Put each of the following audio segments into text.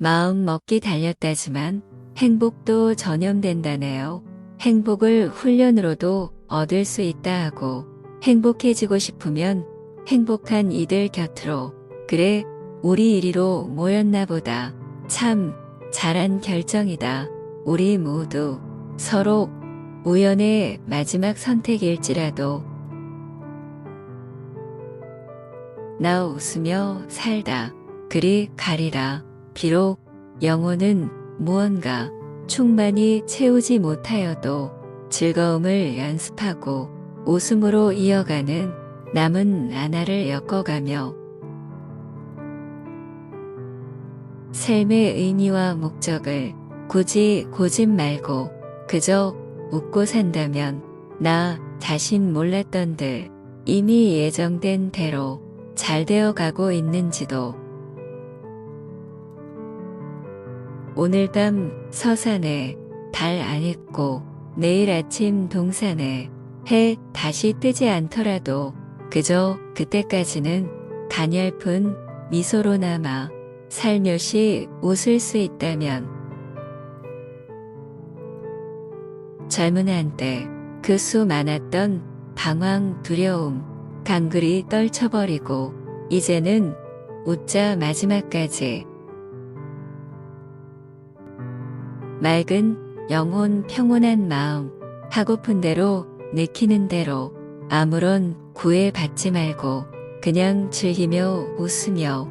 마음 먹기 달렸다지만 행복도 전염된다네요. 행복을 훈련으로도 얻을 수 있다 하고 행복해지고 싶으면 행복한 이들 곁으로 그래 우리 이리로 모였나 보다. 참 잘한 결정이다. 우리 모두 서로 우연의 마지막 선택일지라도 나 웃으며 살다. 그리 가리라. 비록 영혼은 무언가 충만히 채우지 못하여도 즐거움을 연습하고 웃음으로 이어가는 남은 나날을 엮어가며 삶의 의미와 목적을 굳이 고집 말고 그저 웃고 산다면 나 자신 몰랐던들 이미 예정된 대로 잘 되어 가고 있는지도 오늘 밤 서산에 달 안 있고 내일 아침 동산에 해 다시 뜨지 않더라도 그저 그때까지는 가냘픈 미소로 남아 살며시 웃을 수 있다면. 젊은 한때 그 수 많았던 방황 두려움 강글이 떨쳐버리고 이제는 웃자 마지막까지 맑은 영혼 평온한 마음 하고픈 대로 느끼는 대로 아무런 구애 받지 말고 그냥 즐기며 웃으며.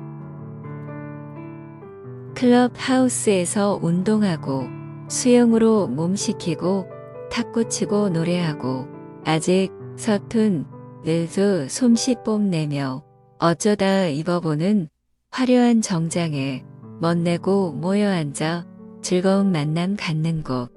클럽 하우스에서 운동하고 수영으로 몸 식히고 탁구 치고 노래하고 아직 서툰 늘도 솜씨 뽐내며 어쩌다 입어보는 화려한 정장에 멋내고 모여 앉아 즐거운 만남 갖는 곳.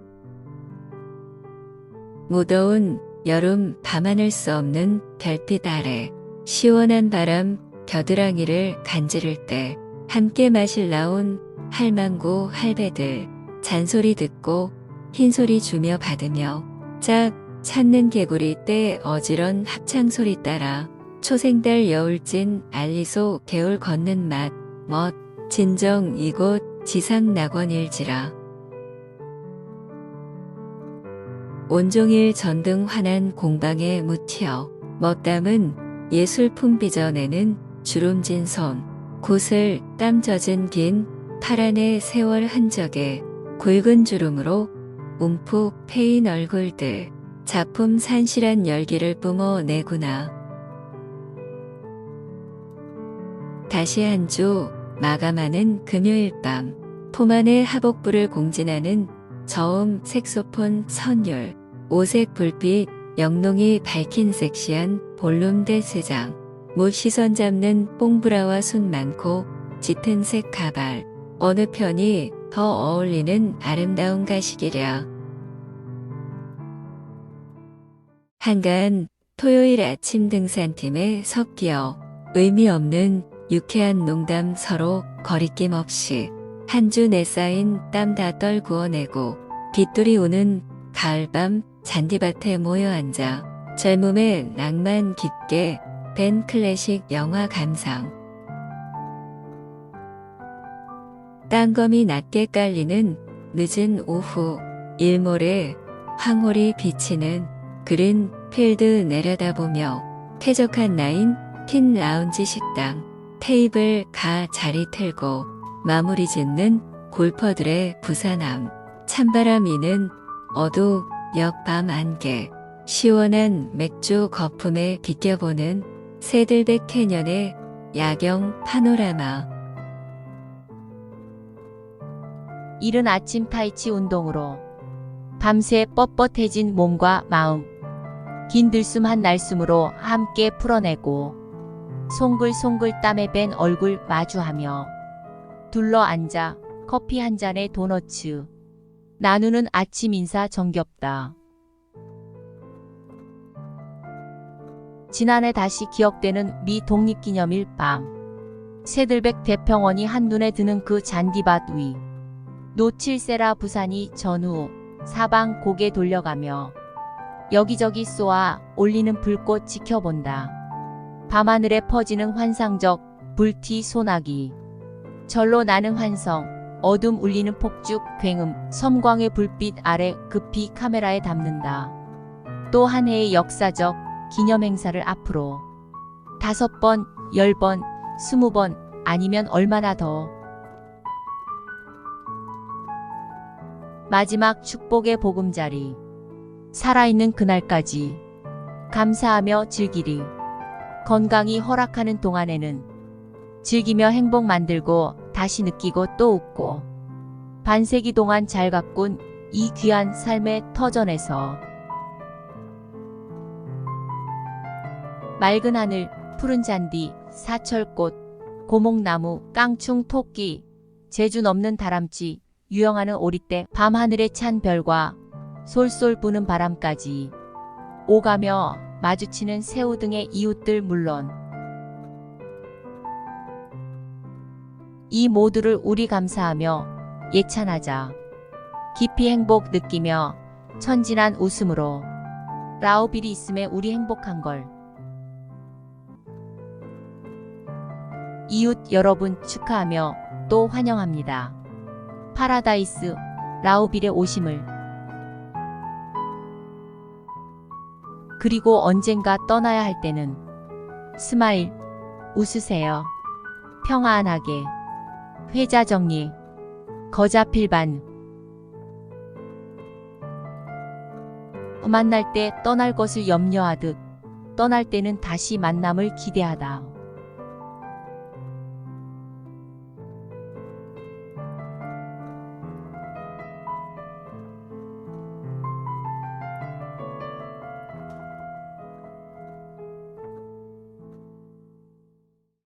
무더운 여름 밤하늘 수 없는 별빛 아래 시원한 바람 겨드랑이를 간지를 때 함께 마실 나온 할망구 할배들 잔소리 듣고 흰소리 주며 받으며 짝 찾는 개구리 때 어지런 합창소리 따라 초생달 여울진 알리소 개울 걷는 맛, 멋, 진정 이곳 지상 낙원일지라. 온종일 전등 환한 공방에 묻혀 멋담은 예술품 빚어내는 주름진 손, 곳을 땀 젖은 긴 파란의 세월 흔적에 굵은 주름으로 움푹 패인 얼굴들, 작품 산실한 열기를 뿜어내구나. 다시 한 주 마감하는 금요일 밤, 포만의 하복부를 공진하는 저음 색소폰 선율, 오색 불빛, 영롱이 밝힌 섹시한 볼륨 댄스장, 못 시선 잡는 뽕브라와 순 많고 짙은 색 가발, 어느 편이 더 어울리는 아름다운 가식이랴. 한간 토요일 아침 등산팀에 섞여 의미 없는 유쾌한 농담 서로 거리낌 없이 한 주 내 쌓인 땀 다 떨구어내고 빗돌이 오는 가을밤 잔디밭에 모여 앉아 젊음의 낭만 깊게 벤 클래식 영화 감상. 땅검이 낮게 깔리는 늦은 오후 일몰에 황홀이 비치는 그린 필드 내려다보며 쾌적한 나인 핀 라운지 식당 테이블 가 자리 틀고 마무리 짓는 골퍼들의 부산함. 찬바람 이는 어두 역밤 안개 시원한 맥주 거품에 비껴보는 새들백 캐년의 야경 파노라마. 이른 아침 타이치 운동으로 밤새 뻣뻣해진 몸과 마음 긴 들숨 한 날숨으로 함께 풀어내고 송글송글 땀에 밴 얼굴 마주하며 둘러 앉아 커피 한 잔에 도너츠 나누는 아침 인사 정겹다. 지난해 다시 기억되는 미 독립기념일 밤 새들백 대평원이 한눈에 드는 그 잔디밭 위 노칠세라 부산이 전후 사방 고개 돌려가며 여기저기 쏘아 올리는 불꽃 지켜본다. 밤하늘에 퍼지는 환상적 불티 소나기. 절로 나는 환성, 어둠 울리는 폭죽, 굉음, 섬광의 불빛 아래 급히 카메라에 담는다. 또 한 해의 역사적 기념 행사를 앞으로 다섯 번, 열 번, 스무 번 아니면 얼마나 더 마지막 축복의 보금자리 살아있는 그날까지 감사하며 즐기리 건강이 허락하는 동안에는 즐기며 행복 만들고 다시 느끼고 또 웃고 반세기 동안 잘 가꾼 이 귀한 삶의 터전에서 맑은 하늘, 푸른 잔디, 사철꽃, 고목나무, 깡충 토끼, 제주 넘는 다람쥐, 유영하는 오리떼, 밤하늘에 찬 별과 솔솔 부는 바람까지 오가며 마주치는 새우 등의 이웃들 물론 이 모두를 우리 감사하며 예찬하자. 깊이 행복 느끼며 천진한 웃음으로 라오빌이 있음에 우리 행복한 걸. 이웃 여러분 축하하며 또 환영합니다. 파라다이스 라오빌의 오심을 그리고 언젠가 떠나야 할 때는 스마일 웃으세요. 평안하게 회자 정리 거자 필반 만날 때 떠날 것을 염려하듯 떠날 때는 다시 만남을 기대하다.